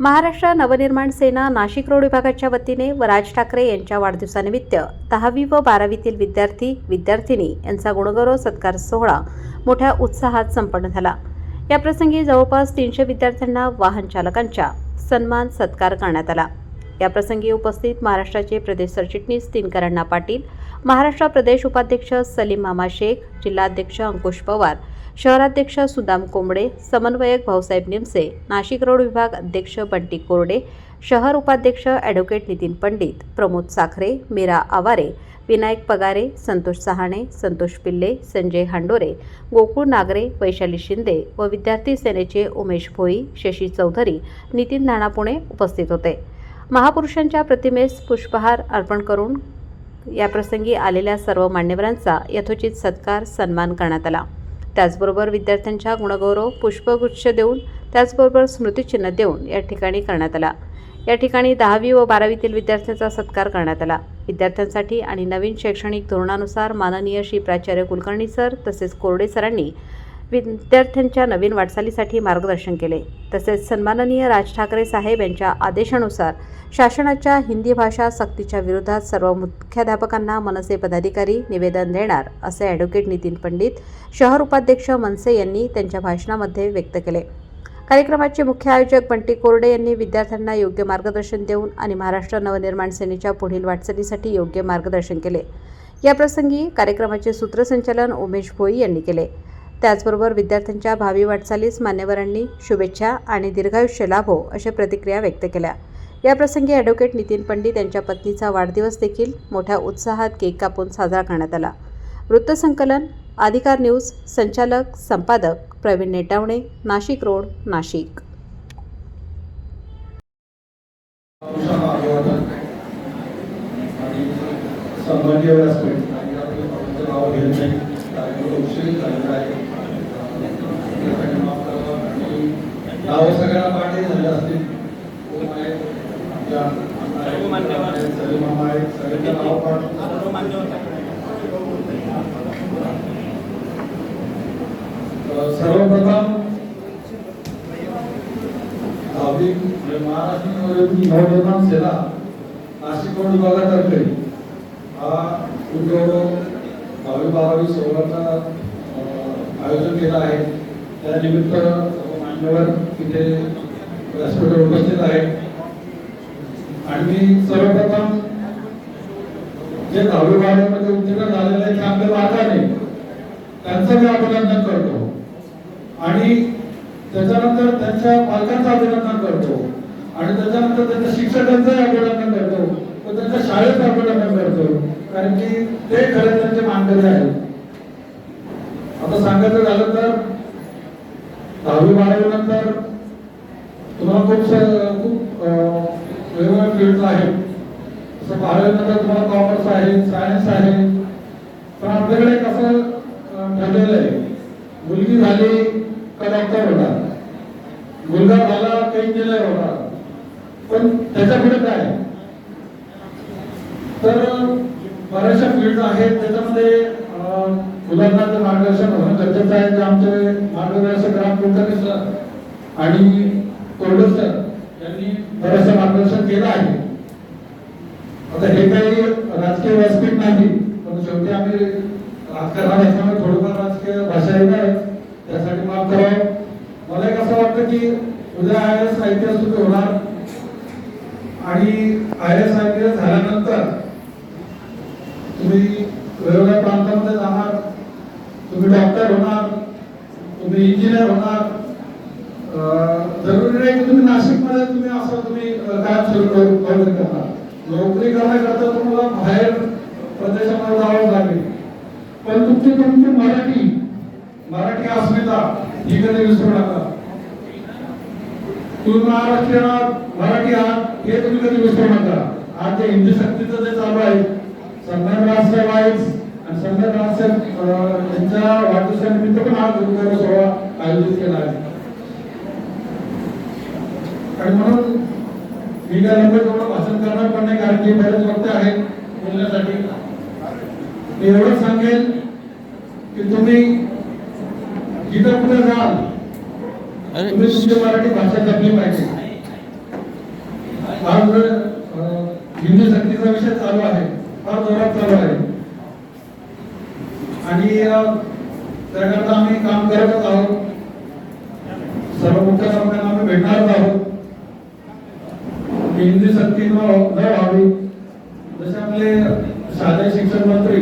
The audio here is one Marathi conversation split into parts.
महाराष्ट्र नवनिर्माण सेना नाशिक रोड विभागाच्या वतीने व राज ठाकरे यांच्या वाढदिवसानिमित्त दहावी व बारावीतील विद्यार्थी विद्यार्थिनी यांचा गुणगौरव सत्कार सोहळा मोठ्या उत्साहात संपन्न झाला. याप्रसंगी जवळपास तीनशे विद्यार्थ्यांना वाहन चालकांच्या सन्मान सत्कार करण्यात आला. याप्रसंगी उपस्थित महाराष्ट्राचे प्रदेश सरचिटणीस दिनकरांना पाटील महाराष्ट्र प्रदेश उपाध्यक्ष सलीम मामा शेख जिल्हाध्यक्ष अंकुश पवार शहराध्यक्ष सुदाम कोंबडे समन्वयक भाऊसाहेब निमसे नाशिक रोड विभाग अध्यक्ष बंटी कोरडे शहर उपाध्यक्ष ॲडव्होकेट नितीन पंडित प्रमोद साखरे मीरा आवारे विनायक पगारे संतोष सहाणे संतोष पिल्ले संजय हांडोरे गोकुळ नागरे वैशाली शिंदे व विद्यार्थी सेनेचे उमेश भोई शशी चौधरी नितीन धाणापुणे उपस्थित होते. महापुरुषांच्या प्रतिमेस पुष्पहार अर्पण करून याप्रसंगी आलेल्या सर्व मान्यवरांचा यथोचित सत्कार सन्मान करण्यात आला. त्याचबरोबर विद्यार्थ्यांच्या गुणगौरव पुष्पगुच्छ देऊन त्याचबरोबर स्मृतिचिन्ह देऊन या ठिकाणी करण्यात आला. या ठिकाणी दहावी व बारावीतील विद्यार्थ्यांचा सत्कार करण्यात आला. विद्यार्थ्यांसाठी आणि नवीन शैक्षणिक धोरणानुसार माननीय श्री प्राचार्य कुलकर्णी सर तसेच कोरडे सरांनी विद्यार्थ्यांच्या नवीन वाटचालीसाठी मार्गदर्शन केले. तसेच सन्माननीय राज ठाकरे साहेब यांच्या आदेशानुसार शासनाच्या हिंदी भाषा सक्तीच्या विरोधात सर्व मुख्याध्यापकांना मनसे पदाधिकारी निवेदन देणार असे ॲडव्होकेट नितीन पंडित शहर उपाध्यक्ष मनसे यांनी त्यांच्या भाषणामध्ये व्यक्त केले. कार्यक्रमाचे मुख्य आयोजक बंटी कोरडे यांनी विद्यार्थ्यांना योग्य मार्गदर्शन देऊन आणि महाराष्ट्र नवनिर्माण सेनेच्या पुढील वाटचालीसाठी योग्य मार्गदर्शन केले. याप्रसंगी कार्यक्रमाचे सूत्रसंचालन उमेश भोई यांनी केले. त्याचबरोबर विद्यार्थ्यांच्या भावी वाटचालीस मान्यवरांनी शुभेच्छा आणि दीर्घायुष्य लाभो अशा प्रतिक्रिया व्यक्त केल्या. याप्रसंगी ॲडव्होकेट नितीन पंडित यांच्या पत्नीचा वाढदिवस देखील मोठ्या उत्साहात केक कापून साजरा करण्यात आला. वृत्तसंकलन अधिकार न्यूज संचालक संपादक प्रवीण नेटावणे नाशिक रोड नाशिक. संबंधीय व्यासपीठ आणि आपलं कॉलेजचं नाव घेत नाही कार्यक्रम उशीर झालेला आहे त्यासाठी माफ करा आणि नावं सगळ्यांना पाठी झाले असतील सर्व मान्यवर. आहे, सलीम मामा आहे सगळ्यांचं नाव पाठ. सर्व मान्यवर अ, सर्वप्रथम दहावी म्हणजे महाराष्ट्र नवनिर्माण सेना नाशिक रोड विभागातर्फे हा उद्योग दहावी बारावी सोहळ्याचा आयोजन केलं आहे. त्यानिमित्त सर्व तिथे व्यासपीठावर उपस्थित आहेत आणि मी सर्वप्रथम जे दहावी बारामध्ये उत्तीर्ण झालेले आहेत चांगले मार्गाने त्यांचं मी अभिनंदन करतो. आणि त्याच्यानंतर त्यांच्या पालकांचं अभिनंदन करतो. आणि त्याच्यानंतर त्यांच्या शिक्षकांचंही अभिनंदन करतो. व त्यांच्या शाळेचं अभिनंदन करतो. कारण की ते खरे त्यांचे मानकरी आहेत. आता सांगायचं झालं तर दहावी बारावी नंतर तुम्हाला खूप खूप वेगवेगळ्या फील्ड आहेत. जसं बारावी नंतर तुम्हाला कॉमर्स आहे सायन्स आहे. पण आपल्याकडे कसं ठरलेलं आहे मुलगी झाली का डॉक्टर होणार? मुलगा झाला का इंजिनियर होणार? पण त्याच्या पुढे काय? तर बऱ्याचशा फील्ड आहेत त्याच्यामध्ये अं, मुलांना मार्गदर्शन होणं गरजेचं आहे ते आमचे मार्गदर्शक राम कुलकर्णी सर आणि कोरडे सर यांनी बरंचसं मार्गदर्शन केलं आहे. आता हे काही राजकीय व्यासपीठ नाही पण शेवटी आम्ही राजकारणात असल्यामुळे थोडंफार राजकीय भाषा येत आहे त्यासाठी माफ करावं मला एक असं वाटतं की उद्या I S I P S होणार आणि I S I P S झाल्यानंतर तुम्ही वेगवेगळ्या प्रांतामध्ये जाणार तुम्ही डॉक्टर होणार तुम्ही इंजिनियर होणार. अं, जरुरी नाही की तुम्ही नाशिकमध्ये तुम्ही असं तुम्ही अं, कायम सुरू नोकरी करणार. नोकरी करण्याकरता तुम्हाला बाहेर प्रदेशामध्ये जावं लागेल. पण तुमची तुमची मराठी मराठी अस्मिता ही कधी विसरू नका. तुम्ही महाराष्ट्रीयन आहात मराठी आहात हे तुम्ही कधी विसरू नका. आज जे हिंदी सक्तीचं जे चालू आहे संगम राजसाहेब आहेत राजसाहेब अं, यांच्या वाढदिवसानिमित्त पण हा गुरुवार सोहळा आयोजित केला आहे. आणि म्हणून मी काय लवकर एवढं भाषण करणार पण नाही कारण की बरेच वक्ते आहेत बोलण्यासाठी. मी एवढंच सांगेन की तुम्ही जिथं कुठे जाल तुम्ही तुमची मराठी भाषा जपली पाहिजे. आज हिंदी सक्तीचा विषय चालू आहे फार जोरात चालू आहे. आणि त्याकरता आम्ही काम करतच आहोत. सर्व मुख्याध्यापकांना आम्ही भेटणारच आहोत. हिंदी सक्ती न व्हावी जसे आपले शालेय शिक्षण मंत्री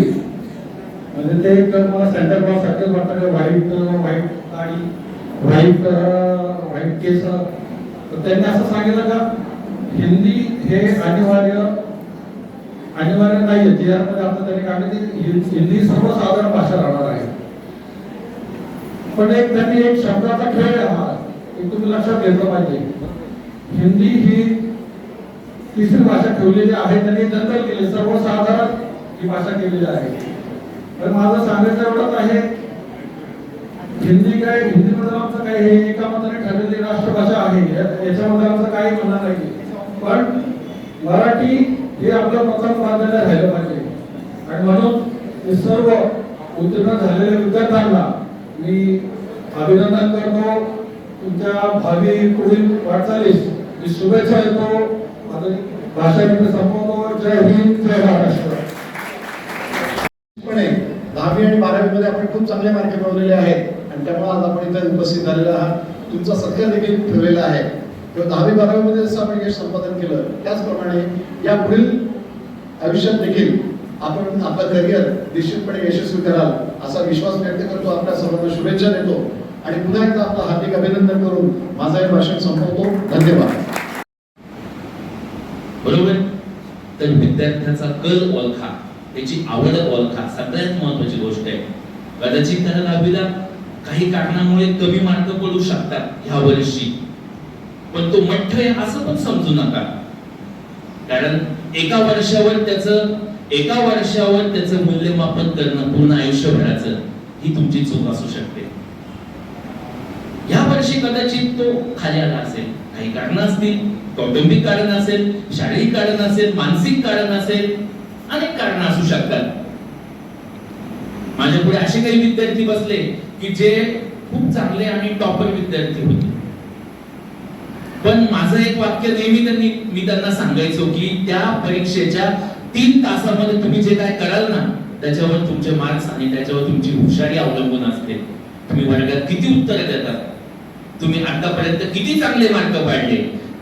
म्हणजे ते एक मला सेंटर क्लॉस सारखेच वाटतं white white sari white white केस. तर त्यांनी असं सांगितलं का हिंदी हे अनिवार्य अनिवार्य नाही आहे जे मध्ये आता त्यांनी काढले ती हिंदी सर्वसाधारण भाषा राहणार आहे. पण एक त्यांनी एक शब्दाचा खेळ आहे हा. एक तुम्ही लक्षात घेतलं पाहिजे. हिंदी ही तिसरी भाषा ठेवलेली आहे त्यांनी जनरल केली. सर्वसाधारण ही भाषा केलेली आहे. पण माझं सांगायचं एवढंच आहे हिंदी काय हिंदी मध्ये आमचं काय हे एका मताने ठरलेली राष्ट्रभाषा आहे. याच्यामध्ये आमचं काही म्हणणं नाही पण मराठी हे आपल्या पक्षात प्राधान्य राहिलं पाहिजे. आणि म्हणून हे सर्व उत्तीर्ण झालेल्या विद्यार्थ्यांना मी अभिनंदन करतो. तुमच्या भावी पुढील वाटचालीस मी शुभेच्छा देतो. माझं संपवतो. जय हिंद जय महाराष्ट्र. पण आहे दहावी आणि बारावी मध्ये आपण खूप चांगले मार्क मिळवलेले आहेत. आणि त्यामुळे आज आपण इथे उपस्थित झालेला आहात. तुमचा सत्कार देखील ठेवलेला आहे. किंवा दहावी बारावी मध्ये जसं आपण यश संपादन केलं त्याचप्रमाणे या पुढील आयुष्यात देखील आपण आपलं करिअर निश्चितपणे यशस्वी कराल असा विश्वास व्यक्त करतो. आपल्या सर्वांना शुभेच्छा देतो. आणि पुन्हा एकदा आपलं हार्दिक अभिनंदन करून माझं हे भाषण संपवतो. धन्यवाद. बरोबर? तर विद्यार्थ्याचा कल ओळखा. त्याची आवड ओळखा. सगळ्यात महत्वाची गोष्ट आहे. कदाचित त्याला दहावीला काही कारणामुळे कमी मार्क पडू शकतात ह्या वर्षी. पण तो मठ्ठ आहे असं पण समजू नका. कारण एका वर्षावर त्याचं एका वर्षावर त्याचं मूल्यमापन करणं पूर्ण आयुष्यभराचं ही तुमची चूक असू शकते. या वर्षी कदाचित तो खाली आला असेल. काही कारण असतील कौटुंबिक कारण असेल शारीरिक कारण असेल मानसिक कारण असेल अनेक कारण असू शकतात. माझ्या पुढे असे काही विद्यार्थी बसले की जे खूप चांगले आणि टॉपर विद्यार्थी होते. पण माझं एक वाक्य नेहमी त्यांनी मी त्यांना सांगायचो की त्या परीक्षेच्या तीन तासामध्ये तुम्ही जे काय कराल ना त्याच्यावर तुमचे मार्क्स आणि त्याच्यावर तुमची हुशारी अवलंबून असते. तुम्ही वर्गात किती उत्तरे देतात तुम्ही आतापर्यंत किती चांगले मार्क पाडले?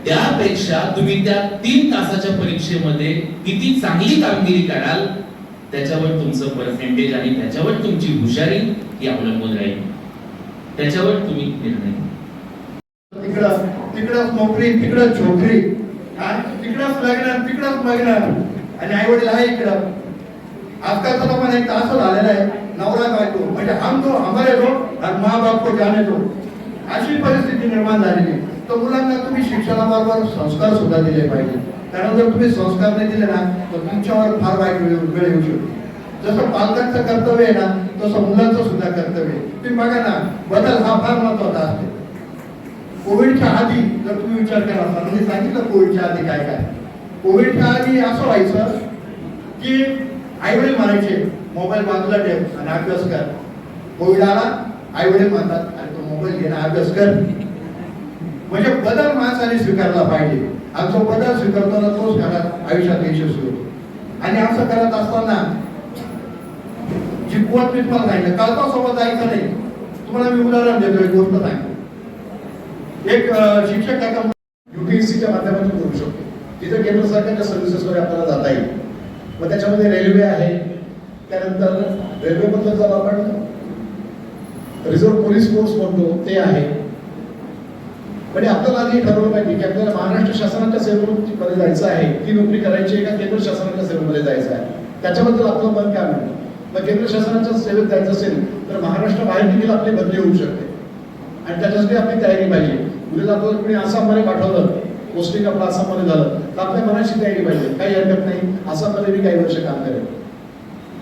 त्यापेक्षा तुम्ही त्या तीन तासाच्या परीक्षेमध्ये किती चांगली कामगिरी कराल त्याच्यावर तुमचं पर्सेंटेज आणि त्याच्यावर तुमची हुशारी ही अवलंबून राहील. त्याच्यावर तुम्ही निर्णय घ्या. तिकडं तिकडंच नोकरी तिकडं छोकरी हा? तिकडंच लग्न तिकडंच लग्न. आणि आई वडील आहे इकडं. आजकालचा जमाना एक असं झालेला आहे नवरा बायको. म्हणजे हम तो हमारे दो आणि मा बाप को जाने दो. अशी परिस्थिती निर्माण झालेली तर मुलांना तुम्ही शिक्षणाबरोबर संस्कार सुद्धा दिले पाहिजे. कारण जर तुम्ही संस्कार नाही दिले ना तर तुमच्यावर फार वाईट वेळ येऊ शकते. जसं पालकांचं कर्तव्य आहे ना तसं मुलांचं सुद्धा कर्तव्य आहे. तुम्ही बघा ना बदल हा फार महत्त्वाचा असतो. कोविडच्या आधी जर तुम्ही विचार केला असता म्हणजे सांगितलं कोविडच्या आधी काय काय. कोविडच्या आधी असं व्हायचं की आई वडील म्हणायचे मोबाईल बाजूला ठेव आणि अभ्यास कर. कोविड आला आई वडील म्हणतात अरे तो मोबाईल घेणं अभ्यास कर. म्हणजे बदल माणसाने स्वीकारला पाहिजे. आणि तो बदल स्वीकारताना तोच घरात आयुष्यात यशस्वी होतो. आणि असं करत असताना जी कोण मी तुम्हाला सांगितलं कल्पासोबत जायचं नाही. तुम्हाला मी उदाहरण देतो एक गोष्ट सांगतो. एक शिक्षक एका युपीएससीच्या माध्यमातून करू शकतो. तिथे केंद्र सरकारच्या सर्व्हिसेसवर आपल्याला जाता येईल. मग त्याच्यामध्ये रेल्वे आहे. त्यानंतर रेल्वेबद्दल जर आपण रिझर्व्ह पोलीस फोर्स म्हणतो ते आहे. म्हणजे आपल्याला आधी ठरवलं पाहिजे की आपल्याला महाराष्ट्र शासनाच्या सेवेमध्ये जायचं आहे. ती नोकरी करायची आहे का केंद्र शासनाच्या सेवेमध्ये जायचं आहे? त्याच्याबद्दल आपलं मन काय म्हणतो? मग केंद्र शासनाच्या सेवेत जायचं असेल तर महाराष्ट्र बाहेर देखील आपली बदली होऊ शकते. आणि त्याच्यासाठी आपली तयारी पाहिजे. उद्या आपल्याला कोणी आसाममध्ये पाठवलं. पोस्टिंग आपलं आसाममध्ये झालं. तर आपल्या मनाची तयारी पाहिजे. काही हरकत नाही. आसाममध्ये मी काही वर्ष काम करेल.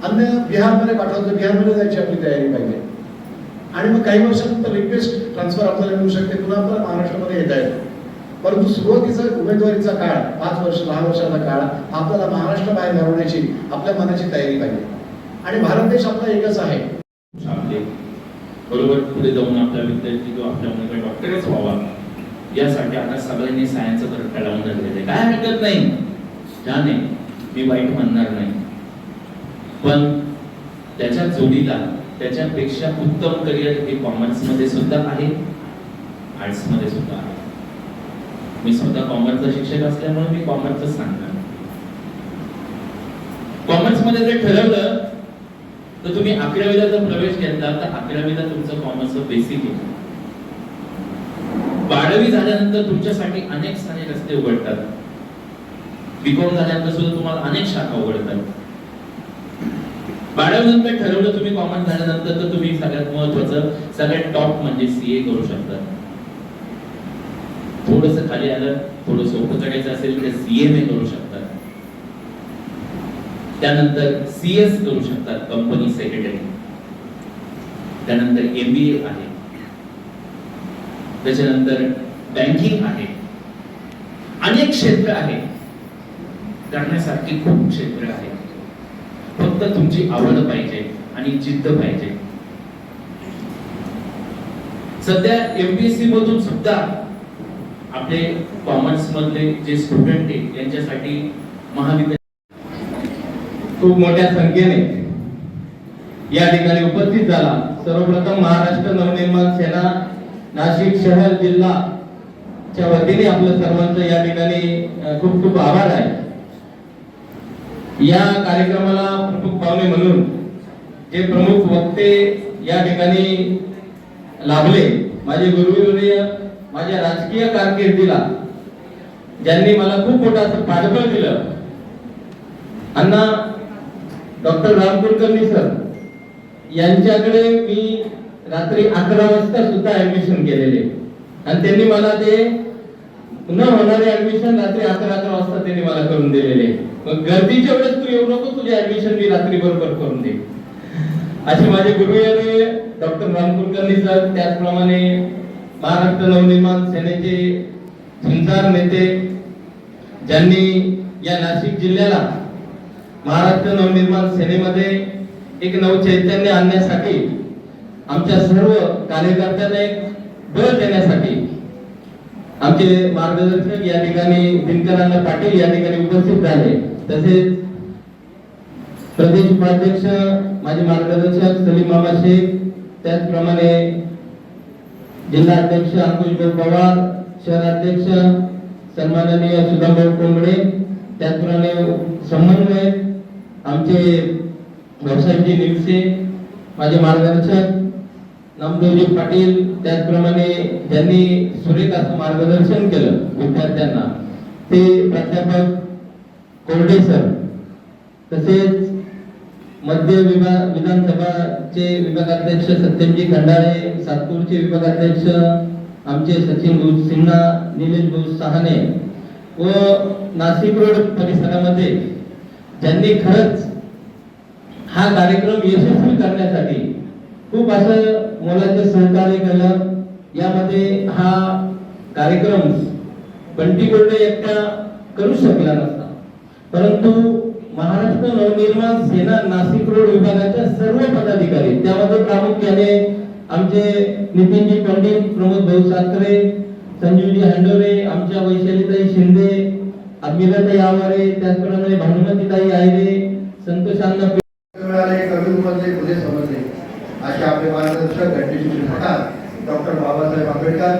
अन्य बिहारमध्ये पाठवलं तर बिहारमध्ये जायची आपली तयारी पाहिजे. आणि मग काही वर्षानंतर रिक्वेस्ट ट्रान्सफर आपल्याला मिळू शकते. पुन्हा आपल्याला महाराष्ट्रामध्ये येता येतं. परंतु सुरुवातीचा उमेदवारीचा काळ पाच वर्ष दहा वर्षाचा काळ आपल्याला महाराष्ट्र बाहेर घालवण्याची आपल्या मनाची तयारी पाहिजे. आणि भारत देश आपला एकच आहे. बरोबर पुढे जाऊन आपल्या विद्यार्थी किंवा आपल्या मुलगा डॉक्टरच व्हावा. यासाठी आता सगळ्यांनी सायन्सचं घरटा लावून धरलेलं. आहे काय हरकत नाही. छान आहे मी वाईट म्हणणार नाही. पण त्याच्या जोडीला त्याच्यापेक्षा उत्तम करिअर हे कॉमर्समध्ये सुद्धा आहे. आर्ट्समध्ये सुद्धा आहे. मी स्वतः कॉमर्सचा शिक्षक असल्यामुळे मी कॉमर्सच सांगणार कॉमर्समध्ये जर ठरवलं तर तुम्ही अकरावीला जर प्रवेश घेतला तर अकरावीला तुमचं कॉमर्स बेसिक आहे. बारावी झाल्यानंतर तुमच्यासाठी अनेक स्थानिक रस्ते उघडतात. बीकॉम झाल्यानंतर सुद्धा तुम्हाला अनेक शाखा उघडतात. बारावी नंतर ठरवलं तुम्ही कॉमन झाल्यानंतर तर तुम्ही सगळ्यात महत्वाचं सगळ्यात टॉप म्हणजे सीए करू शकता. थोडस खाली आलं थोडं सोपं करायचं असेल तर सीएमए करू शकतात त्यानंतर सीएस करू शकतात कंपनी सेक्रेटरी त्यानंतर एमबीए आहे. त्याच्यानंतर बँकिंग आहे. अनेक क्षेत्र आहे. करण्यासारखी खूप क्षेत्र आहे. फक्त तुमची आवड पाहिजे आणि जिद्द पाहिजे. सध्या एमपीएससी मधून सुद्धा आपले कॉमर्स मधले जे स्टुडंट आहे त्यांच्यासाठी महाविद्यालय खूप मोठ्या संख्येने या ठिकाणी उपस्थित झाला. सर्वप्रथम महाराष्ट्र नवनिर्माण सेना नाशिक शहर जिल्हा च्या वतीने आपलं सर्वांचं या ठिकाणी खूप खूप आभार आहे. या कार्यक्रमाला प्रमुख पाहुणे म्हणून जे प्रमुख वक्ते या ठिकाणी लाभले माझे गुरुवर्य माझ्या राजकीय कारकिर्दीला ज्यांनी मला खूप मोठं असं पाठबळ दिलं. अण्णा डॉक्टर राम कुलकर्णी सर यांच्याकडे मी रात्री अकरा वाजता सुद्धा ऍडमिशन केलेले. आणि त्यांनी मला ते न होणारे ऍडमिशन रात्री अकरा अकरा वाजता त्यांनी मला करून दिलेले. मग गर्दीच्या वेळेस तू येऊ नको तुझे ऍडमिशन मी रात्री बरोबर करून दे असे माझे गुरुवेर डॉक्टर राम कुलकर्णी सर त्याचप्रमाणे महाराष्ट्र नवनिर्माण सेनेचे संसार नेते ज्यांनी या नाशिक जिल्ह्याला महाराष्ट्र नवनिर्माण सेनेमध्ये एक नवचैतन्य आणण्यासाठी आमच्या सर्व कार्यकर्त्यांना एक बळ देण्यासाठी आमचे मार्गदर्शक या ठिकाणी दिनकरांना पाटील या ठिकाणी उपस्थित झाले. तसेच प्रदेश उपाध्यक्ष माझे मार्गदर्शक सलीम मामा शेख त्याचप्रमाणे जिल्हाध्यक्ष अंकुश पवार शहराध्यक्ष सन्माननीय सुधाभाऊ कोंबडे त्याचप्रमाणे समन्वय आमचे व्यवसायजी निवसे माझे मार्गदर्शक नामदेवजी पाटील त्याचप्रमाणे ज्यांनी सुरेख असं मार्गदर्शन केलं विद्यार्थ्यांना ते प्राध्यापक कोरडे सर तसेच मध्य विभाग विधानसभाचे विभागाध्यक्ष सत्यमजी खंडाळे सातपूरचे विभागाध्यक्ष आमचे सचिन भाऊ सिन्हा निलेश भाऊ सहाने व नाशिक रोड परिसरामध्ये ज्यांनी खरंच हा कार्यक्रम यशस्वी करण्यासाठी खूप असं मुलांचं सहकार्य केलं. यामध्ये हा कार्यक्रम बंटी गोल्डे एकटा करू शकला नसता. परंतु महाराष्ट्र नवनिर्माण सेना नाशिक रोड विभागाच्या सर्व पदाधिकारी त्यामध्ये प्रामुख्याने आमचे नितीनजी पंडित प्रमोद भाऊ साखरे संजीवजी हंडोरे आमच्या वैशालीताई शिंदे अमिराताई आवारे त्याचप्रमाणे भानुमतीताई आयरे संतोषांना मिळाले कवी मधले खुले समजले असे आपले मार्गदर्शक गणेशजी म्हणतात डॉक्टर बाबासाहेब आंबेडकर.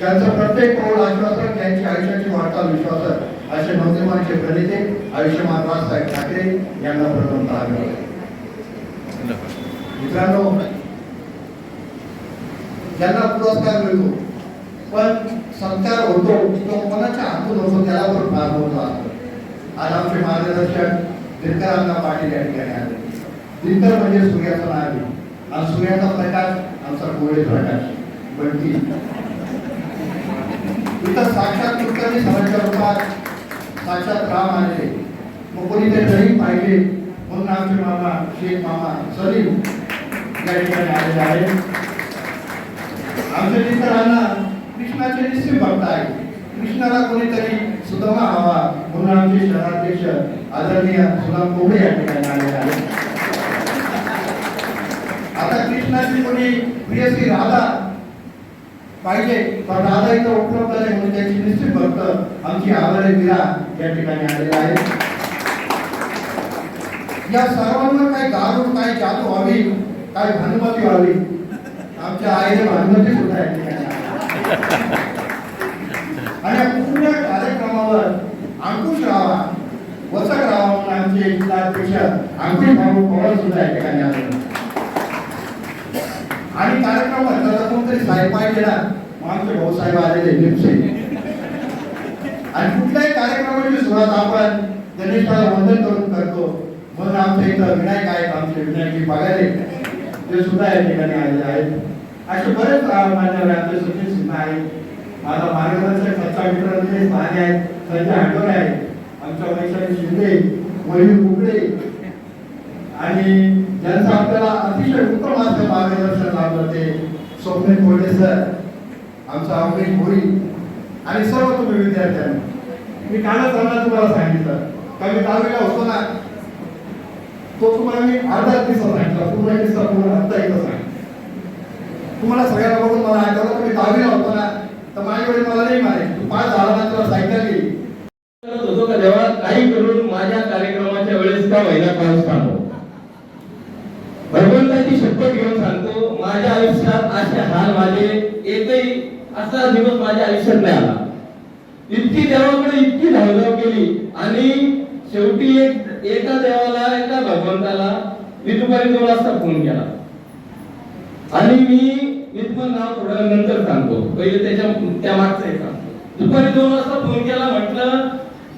त्यांचं प्रत्येक पाऊल आश्वासक त्यांची आयुष्याची वाटचाल विश्वासक असे नवनिर्माणचे प्रणेते आयुष्यमान राजसाहेब ठाकरे यांना प्रथम मित्रांनो ज्यांना पुरस्कार मिळतो. पण संस्कार होतो तो कोणाच्या हातून होतो त्याला पण फार होतो आज आमचे मार्गदर्शक दिनकरांना पाटील या ठिकाणी आले. दिनकर म्हणजे सूर्याचं नाव आहे आणि सूर्याचा प्रकाश आमचा गोळे प्रकाश बनती इथं साक्षात कुलकर्णी समाजाच्या रूपात साक्षात राम आले. मग कोणीतरी रहीम पाहिले म्हणून आमचे मामा शेख मामा सलीम या ठिकाणी आलेले आहेत. आमच्या मित्रांना कृष्णाचे निश्चित भक्त आहे कृष्णाला कोणीतरी सुधामा हवा म्हणून आमचे शहराध्यक्ष आदरणीय सुदाम कोबडे या ठिकाणी आलेले आहेत. आता कोणी प्रियसी राधा पाहिजे. पण राधा इथं उपलब्ध आहे म्हणून त्याची निश्चित भक्त आमची आभारी विरा या ठिकाणी आलेला आहे. या सर्वांना काय दारू काय जादू व्हावी काय भानुमती व्हावी आमच्या आईने भानुमती सुद्धा या ठिकाणी आहे. आणि पूर्ण कार्यक्रमावर अंकुश राहावा वसक राहावा आमचे अंकुश भाऊ पवार सुद्धा या ठिकाणी आले कार्यक्रम म्हटलं तर कोणतरी साहेब पाहिजे ना मग आमचे भाऊसाहेब आलेले निपसे आणि कुठल्याही कार्यक्रमाची सुरुवात आपण गणेशाला वंदन करून करतो म्हणून आमच्या इथं विनायक आहेत आमचे विनायकजी पागारे. ते सुद्धा या ठिकाणी आलेले आहेत. असे बरेच मान्यवर आमचे सचिन सिन्हा आहेत. माझा मार्गदर्शक सच्चा मित्र निलेश महाने आहेत. संजय हाटोरे आहेत. आमच्या वैशाली शिंदे मयूर कुकडे आणि ज्यांचं आपल्याला अतिशय उत्तम असं मार्गदर्शन लाभलं ते स्वप्नील कोल्हे सर आमचा अमरीश भोई आणि सर्व तुम्ही विद्यार्थ्यांनी. मी कालच त्यांना तुम्हाला सांगितलं. का मी दहावीला होतो ना तो तुम्हाला मी अर्धा किस्सा सांगितला. पूर्ण किस्सा पूर्ण अर्धा एकदा सांगितलं. तुम्हाला सगळ्यांना बघून मला आठवलं तुम्ही दहावीला होतो ना तर माझ्या वेळी मला नाही मारे तू पाच झाला ना तुला सायकल घेईल होतो का तेव्हा काही करून माझ्या कार्यक्रमाच्या वेळेस त्या महिना पाऊस थांबव शपथ घेऊन सांगतो माझ्या आयुष्यात असे हाल माझे एकही असा दिवस माझ्या आयुष्यात नाही आला. इतकी देवाकडे इतकी धावधाव केली आणि शेवटी एक एका देवाला एका भगवंताला मी दुपारी दोन वाजता फोन केला. आणि मी मी तुम्हाला नाव थोड्या नंतर सांगतो. पहिले त्याच्या त्या मागचं हे सांगतो. दुपारी दोन वाजता फोन केला म्हटलं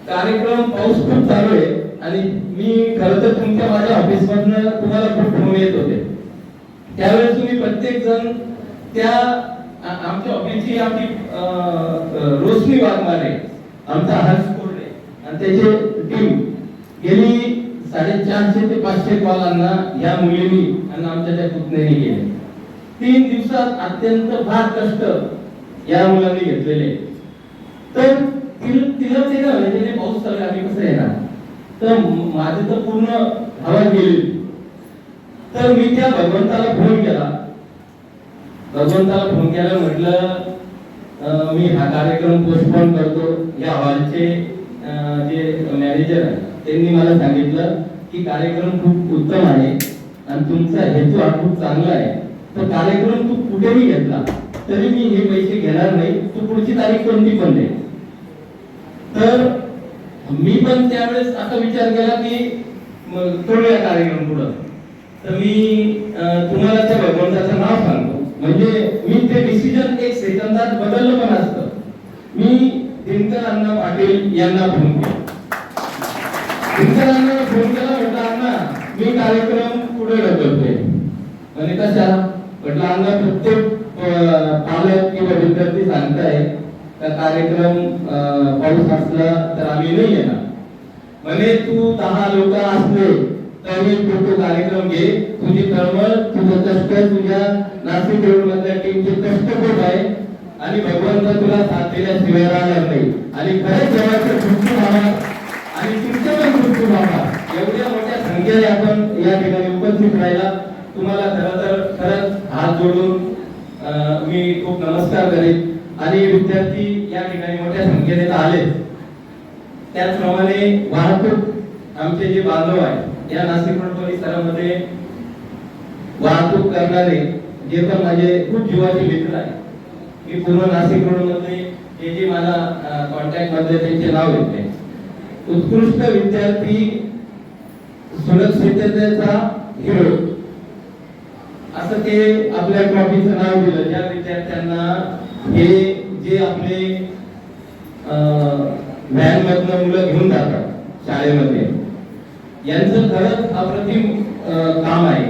कार्यक्रम पाऊस खूप चालू आहे आणि मी खरं तर तुमच्या माझ्या ऑफिस मधनं तुम्हाला खूप फोन येत होते. त्यावेळेस तुम्ही प्रत्येक जण त्या आमच्या ऑफिसची आमची रोशनी वाघमारे आमचा हर्ष कोरडे आणि त्याचे टीम गेली साडेचारशे ते पाचशे कॉलांना या मुलींनी आणि आमच्या त्या पुतण्याने गेले. तीन दिवसात अत्यंत फार कष्ट या मुलांनी घेतलेले. तर तिला ते ना म्हणजे पाऊस चालू आम्ही कसं येणार? तर माझं तर पूर्ण हवा गेली. तर मी त्या भगवंताला फोन केला. भगवंताला फोन केला म्हटलं मी हा कार्यक्रम पोस्टपोन करतो. या हॉलचे जे मॅनेजर आहे त्यांनी मला सांगितलं की कार्यक्रम खूप उत्तम आहे आणि तुमचा हेतू हा खूप चांगला आहे. तर कार्यक्रम तू कुठेही घेतला तरी मी हे पैसे घेणार नाही. तू पुढची तारीख कोणती पण दे. तर मी पण त्यावेळेस असा विचार केला की करूया कार्यक्रम पुढं. तर मी तुम्हाला त्या भगवंताचं नाव सांगतो. म्हणजे मी ते डिसिजन एक सेकंदात बदललं पण असतं. मी दिनकर अण्णा पाटील यांना फोन केला. दिनकर फोन केला म्हटलं अण्णा मी कार्यक्रम पुढे ढकलतोय. आणि कशा? म्हटलं अण्णा प्रत्येक पालक किंवा विद्यार्थी सांगताय का कार्यक्रम अं, पाऊस असला तर आम्ही नाही येणार. म्हणे तू दहा लोक असले तरी तू तो कार्यक्रम घे. तुझी तळमळ तुझं कष्ट तुझ्या नाशिक रोड मधल्या टीमचे कष्ट खूप आहे. आणि भगवंत तुला साथ दिल्याशिवाय राहणार नाही. आणि खरंच देवाचं खुशी व्हावा आणि तुमचं पण खुशी व्हावा एवढ्या मोठ्या संख्येने आपण या ठिकाणी उपस्थित राहिला. तुम्हाला खरं तर खरंच हात जोडून मी खूप नमस्कार करेन. आणि विद्यार्थी या ठिकाणी मोठ्या संख्येने तर त्याचप्रमाणे वाहतूक आमचे जे बांधव आहेत या नाशिक परिसरामध्ये वाहतूक करणारे जे पण माझे खूप जीवाचे मित्र आहे मी पूर्ण नाशिक रोडमध्ये जे जे मला कॉन्टॅक्टमध्ये त्यांचे नाव घेतले उत्कृष्ट विद्यार्थी सुरक्षिततेचा हिरो. असं ते आपल्या ट्रॉफीचं नाव दिलं. ज्या विद्यार्थ्यांना हे जे आपले व्हॅन मधनं मुलं घेऊन जातात शाळेमध्ये यांचं खरंच अप्रतिम काम आहे.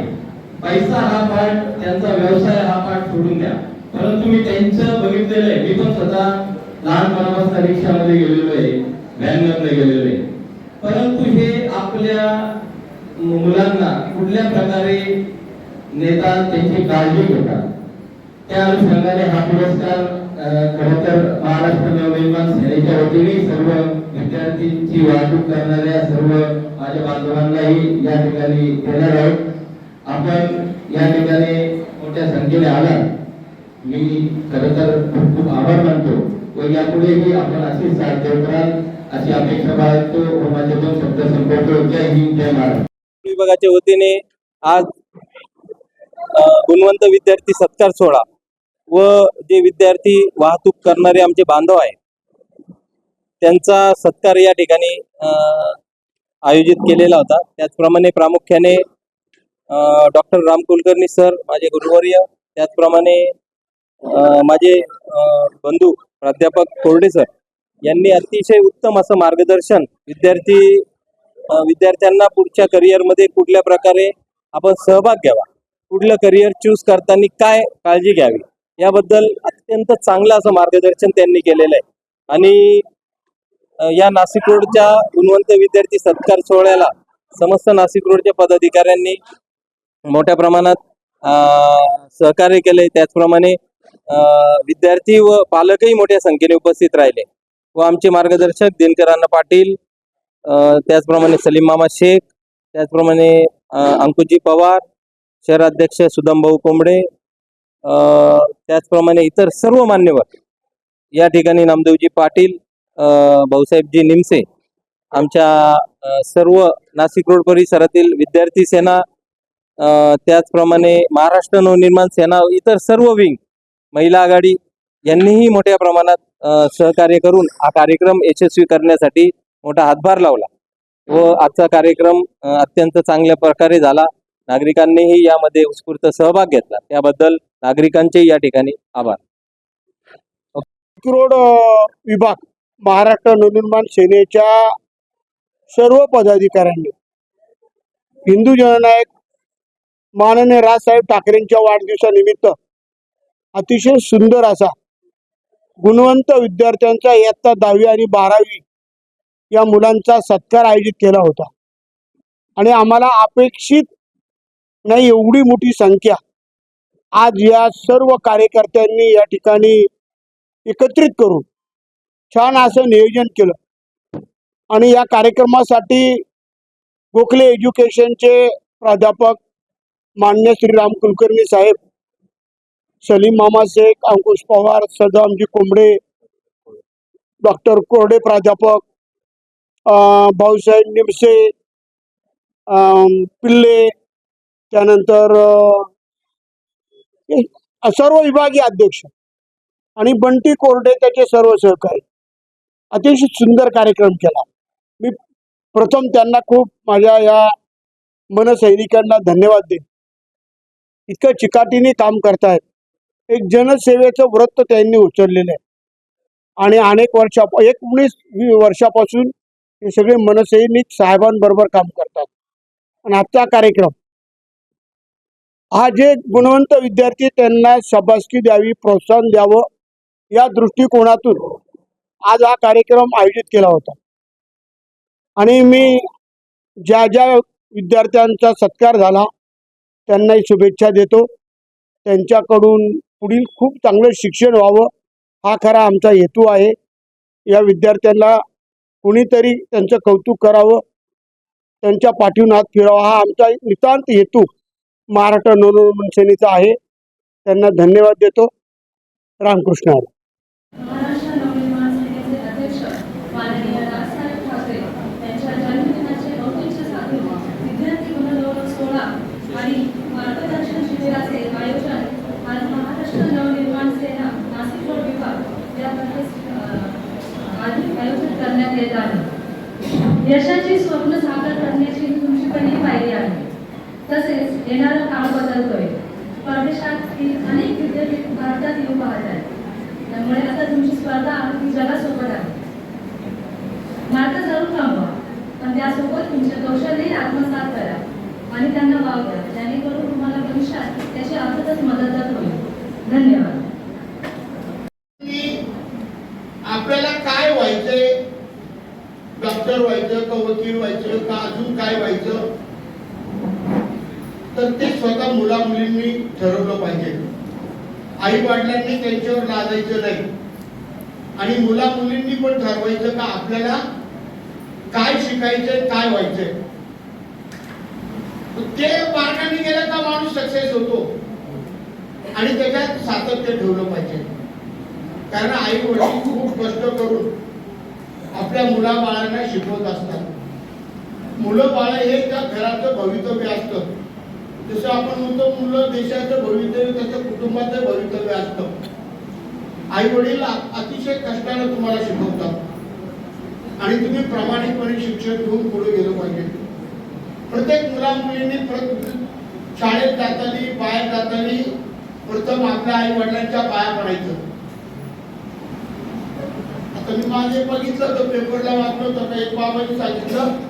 पैसा हा पाठ त्यांचा व्यवसाय हा पाठ सोडून द्या. परंतु मी त्यांचं बघितलेलं आहे. मी पण स्वतः लहानपणापासून रिक्षामध्ये गेलेलो आहे. व्हॅन गेलेलो आहे. परंतु हे आपल्या मुलांना कुठल्या प्रकारे नेतात त्यांची काळजी घेतात? त्या अनुषंगाने हा पुरस्कार खर खरं तर महाराष्ट्र नवनिर्माण सेनेच्या वतीने सर्व विद्यार्थ्यांची वाहतूक करणाऱ्या सर्व माझ्या बांधवांनाही या ठिकाणी देणार आहोत. आपण या ठिकाणी मोठ्या संख्येने आला मी खरं तर खूप खूप आभार मानतो व यापुढेही आपण अशी साथ देऊ कराल अशी अपेक्षा बाळगतो व माझे दोन शब्द संपवतो. जय हिंद जय महाराज विभागाच्या वतीने आज गुणवंत विद्यार्थी सत्कार सोहळा व जे विद्यार्थी वाहतूक करणारे आमचे बांधव आहेत त्यांचा सत्कार या ठिकाणी आयोजित केलेला होता. त्याचप्रमाणे प्रामुख्याने डॉक्टर राम कुलकर्णी सर माझे गुरुवर्य त्याचप्रमाणे माझे बंधू प्राध्यापक कोरडे सर यांनी अतिशय उत्तम असं मार्गदर्शन विद्यार्थी विद्यार्थ्यांना पुढच्या करिअरमध्ये कुठल्या प्रकारे आपण सहभाग घ्यावा कुठलं करिअर चूज करताना काय काळजी घ्यावी याबद्दल अत्यंत चांगलं असं मार्गदर्शन त्यांनी केलेलं आहे. आणि या नाशिक रोडच्या गुणवंत विद्यार्थी सत्कार सोहळ्याला समस्त नाशिक रोडच्या पदाधिकाऱ्यांनी मोठ्या प्रमाणात सहकार्य केले. त्याचप्रमाणे विद्यार्थी व पालकही मोठ्या संख्येने उपस्थित राहिले. व आमचे मार्गदर्शक दिनकर अण्णा पाटील त्याचप्रमाणे सलीम मामा शेख त्याचप्रमाणे अंकुजी पवार शहराध्यक्ष सुदामभाऊ कोंबडे त्याचप्रमाणे इतर सर्व मान्यवर. या ठिकाणी नामदेवजी पाटील भाऊसाहेबजी निमसे आमच्या सर्व नाशिक रोड परिसरातील विद्यार्थी सेना त्याचप्रमाणे महाराष्ट्र नवनिर्माण सेना इतर सर्व विंग महिला आघाडी यांनीही मोठ्या प्रमाणात सहकार्य करून हा कार्यक्रम यशस्वी करण्यासाठी मोठा हातभार लावला व आजचा कार्यक्रम अत्यंत चांगल्या प्रकारे झाला. नागरिकांनीही यामध्ये उत्स्फूर्त सहभाग घेतला. त्याबद्दल नागरिकांचे या ठिकाणी आभार. रोड विभाग महाराष्ट्र नवनिर्माण सेनेच्या सर्व पदाधिकाऱ्यांनी हिंदू जननायक माननीय राजसाहेब ठाकरेंच्या वाढदिवसानिमित्त अतिशय सुंदर असा गुणवंत विद्यार्थ्यांचा इयत्ता दहावी आणि बारावी या मुलांचा सत्कार आयोजित केला होता. आणि आम्हाला अपेक्षित नाही एवढी मोठी संख्या. आज या सर्व कार्यकर्त्यांनी या ठिकाणी एकत्रित करून छान असं नियोजन केलं. आणि या कार्यक्रमासाठी गोखले एज्युकेशनचे प्राध्यापक मान्य श्रीराम कुलकर्णी साहेब सलीम मामा शेख अंकुश पवार सदामजी कोंबडे डॉक्टर कोरडे प्राध्यापक भाऊसाहेब निमसे पिल्ले त्यानंतर सर्व विभागीय अध्यक्ष आणि बंटी कोरडे त्याचे सर्व सहकारी. अतिशय सुंदर कार्यक्रम केला. मी प्रथम त्यांना खूप माझ्या या मनसैनिकांना धन्यवाद देईन. इतकं चिकाटीने काम करतायत. एक जनसेवेचं व्रत त्यांनी उचललेलं आहे. आणि अनेक वर्षा एकोणीस वर्षापासून हे सगळे मनसैनिक साहेबांबरोबर काम करतात. आणि आजचा कार्यक्रम हा जे गुणवंत विद्यार्थी त्यांना शाबासकी द्यावी प्रोत्साहन द्यावं या दृष्टिकोनातून आज हा कार्यक्रम आयोजित केला होता. आणि मी ज्या ज्या विद्यार्थ्यांचा सत्कार झाला त्यांनाही शुभेच्छा देतो. त्यांच्याकडून पुढील खूप चांगलं शिक्षण व्हावं हा खरा आमचा हेतू आहे. या विद्यार्थ्यांना कुणीतरी त्यांचं कौतुक करावं त्यांच्या पाठीवून हात फिरावा हा आमचा नितांत हेतू महाराष्ट्र नवनिर्माण सेनेचा आहे. त्यांना धन्यवाद देतो. रामकृष्ण हरी. महाराष्ट्र नवनिर्माण सेनेचे अध्यक्ष माननीय राजसाहेब ठाकरे यांच्या जन्मदिनाचे औचित्य साधून विद्यार्थी गुणगौरव सोहळा आणि मार्गदर्शन शिबिराचे आयोजन आज महाराष्ट्र नवनिर्माण सेना नाशिक रोड विभाग यातर्फे अ, आधी देत आहे यशाची स्वप्न साकार करण्याची तुमची पहिली पायरी आहे? तसेच येणारा काळ बदलतोय. परदेशातील अनेक विद्यापीठ भारतात येऊ पाहत आहेत. त्यामुळे आता तुमची स्पर्धा ही जगासोबत आहे. मार्ग जरूर थांबवा. पण त्यासोबत तुमचे कौशल्य आत्मसात करा. आणि त्यांना वाव द्या. जेणेकरून तुम्हाला भविष्यात त्याची अर्थातच मदत होईल. धन्यवाद की आपल्याला काय व्हायचंय डॉक्टर व्हायचं का वकील व्हायचं का अजून काय व्हायचं तर ते स्वतः मुला मुलींनी ठरवलं पाहिजे. आई वडिलांनी त्यांच्यावर लादायचं नाही. आणि मुला मुलींनी पण ठरवायचं का आपल्याला काय शिकायचंय काय व्हायचंय. ते मार्गाने गेला का माणूस सक्सेस होतो? आणि त्याच्यात सातत्य ठेवलं पाहिजे. कारण आई वडील खूप कष्ट करून आपल्या मुला बाळांना शिकवत असतात. मुलं बाळ हे त्या घराचं भवितव्य असतं. जसं आपण म्हणतो मुलं देशाचं भवितव्य तसं कुटुंबाचं भवितव्य असतं. आई वडील अतिशय कष्टानं तुम्हाला शिकवतात. आणि तुम्ही प्रामाणिकपणे शिक्षण घेऊन पुढे गेलं पाहिजे. प्रत्येक मुला मुलींनी प्र- शाळेत जाताना बाहेर जाताना प्रथम आपल्या आई वडिलांच्या पाया पडायचं. आता मी माझे बघितलं तर पेपरला वाचलं तर एक बाबांनी सांगितलं